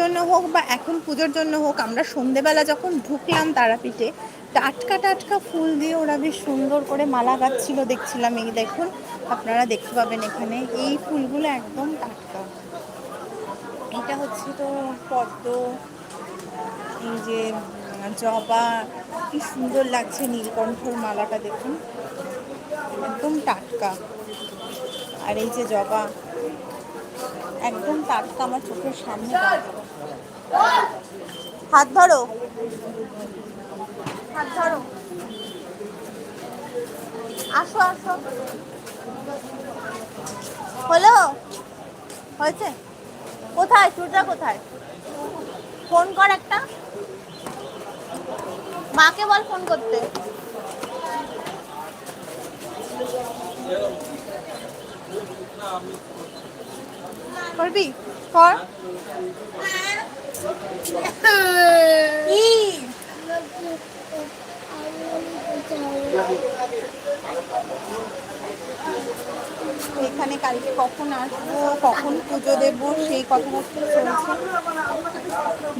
জন্য হোক বা এখন পুজোর জন্য হোক, আমরা সন্ধেবেলা যখন ঢুকলাম তারাপীঠে, টাটকা টাটকা ফুল দিয়ে ওরা বেশ সুন্দর করে মালা গাচ্ছিল, দেখছিলাম এই দেখুন, আপনারা দেখতে পাবেন এখানে, এই ফুলগুলো একদম টাটকা। এটা হচ্ছে তো পদ্ম, এই যে, জবা, কি সুন্দর লাগছে নীলকণ্ঠর মালাটা দেখুন, একদম টাটকা। আর এই যে জবা একদম টাটকা আমার চোখের সামনে হাত ধরো। হাত ধরো। আসো আসো। হলো? হয়েছে? কোথায়? চুড়টা কোথায়? ফোন কর একটা। মাকে বল ফোন করতে। করবি কর এখানে কালকে কখন আসব, কখন পুজো দেবো, সেই কথাবার্তা চলছে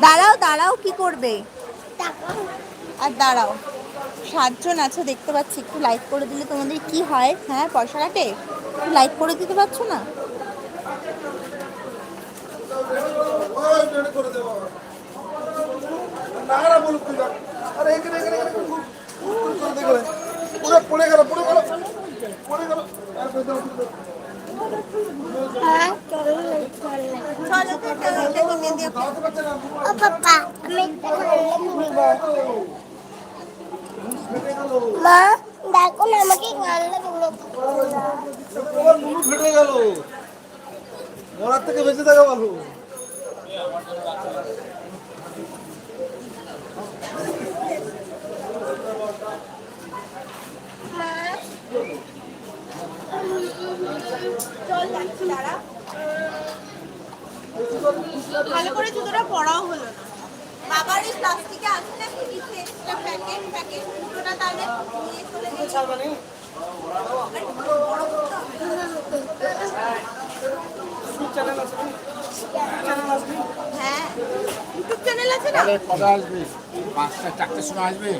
দাঁড়াও দাঁড়াও, কি করবে? আর দাঁড়াও। সাতজন আছো, দেখতে পাচ্ছি। একটু লাইক করে দিলে তোমাদের কি হয়? হ্যাঁ পয়সা কাটে? লাইক করে দিতে পারছ না? ওই বের করে দে বাবা। নাগারা বলুক তুই না। আরে এখানে, এখানে, এখানে, খুব, খুব, খুব করে থেকে বেঁচে থাকা ভালো ভালো করে জুতোটা পরাও হলো না। বাবার এই প্লাস্টিকে আছে না কি কিছু এক্সট্রা প্যাকেট প্যাকেট জুতোটা তাহলে নিয়ে চলে গেছে। হ্যাঁ ইউটিউব চ্যানেল আছে না? তাহলে কবে আসবে? পাঁচটা চারটের সময় আসবে?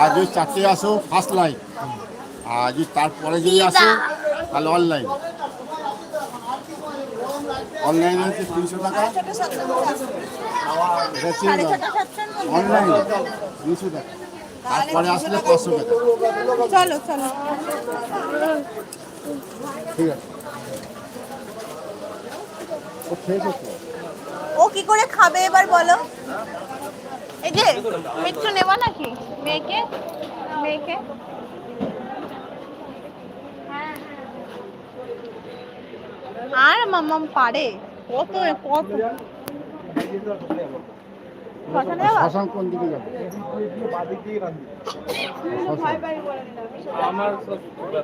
আর যদি চারটে আসো ফার্স্ট লাইন আর যদি তারপরে যদি আসো তাহলে অনলাইন অনলাইনে হচ্ছে তিনশো টাকা। অনলাইনে তিনশো টাকা। তারপরে আসলে পাঁচশো টাকা। চলো চলো। ঠিক আছে। ও কি করে খাবে এবার বলো? এই যে মিত্র নেবা নাকি? মেয়েকে? মেয়েকে? আর মাম্মাম পারে। কত কত? শ্মশানে যাবা? শ্মশান কোন দিকে যাবে?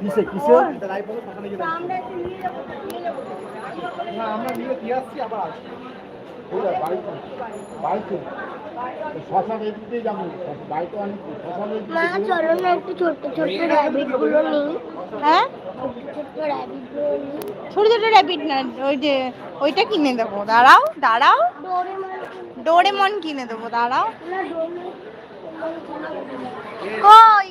কিসে কিসে? বাড়িতে বাড়িতে। শ্মশান এদিকেই যাব। বাড়িতে অনেক শ্মশান মা চলো না একটু ছোট্ট ছোট্ট র্যাবিট নিই। হ্যাঁ? ছোট ছোট র্যাবিট না ওই যে ওইটা কিনে দেবো। দাঁড়াও দাঁড়াও। ডোরেমন ডোরেমন কিনে দেবো দাঁড়াও। কই?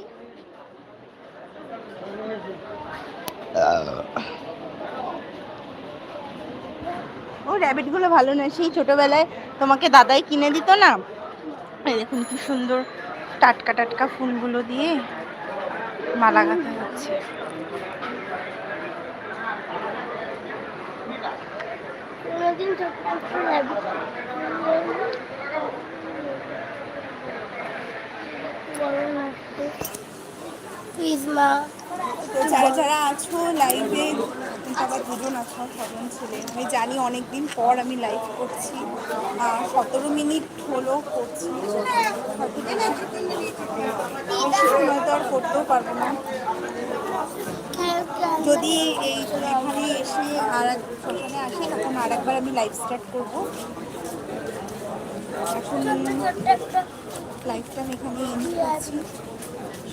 ও র্যাবিটগুলো ভালো না সেই ছোটবেলায় তোমাকে দাদাই কিনে দিত না? দেখুন কি সুন্দর টাটকা টাটকা ফুলগুলো দিয়ে মালা গাঁথা হচ্ছে। কোনোদিন ছোট্ট তো যারা যারা আছো লাইভে সবাই দুজন আছো, ছজন ছেলে। আমি জানি অনেক দিন পর আমি লাইভ করছি। সতেরো মিনিট হলো করছি। সময় তো আর করতেও পারব না। যদি এই এখানে এসে আর শ্মশানে আসি, তখন আর একবার আমি লাইভ স্টার্ট করব। এখন লাইভটা আমি এখানে এন্ড করছি।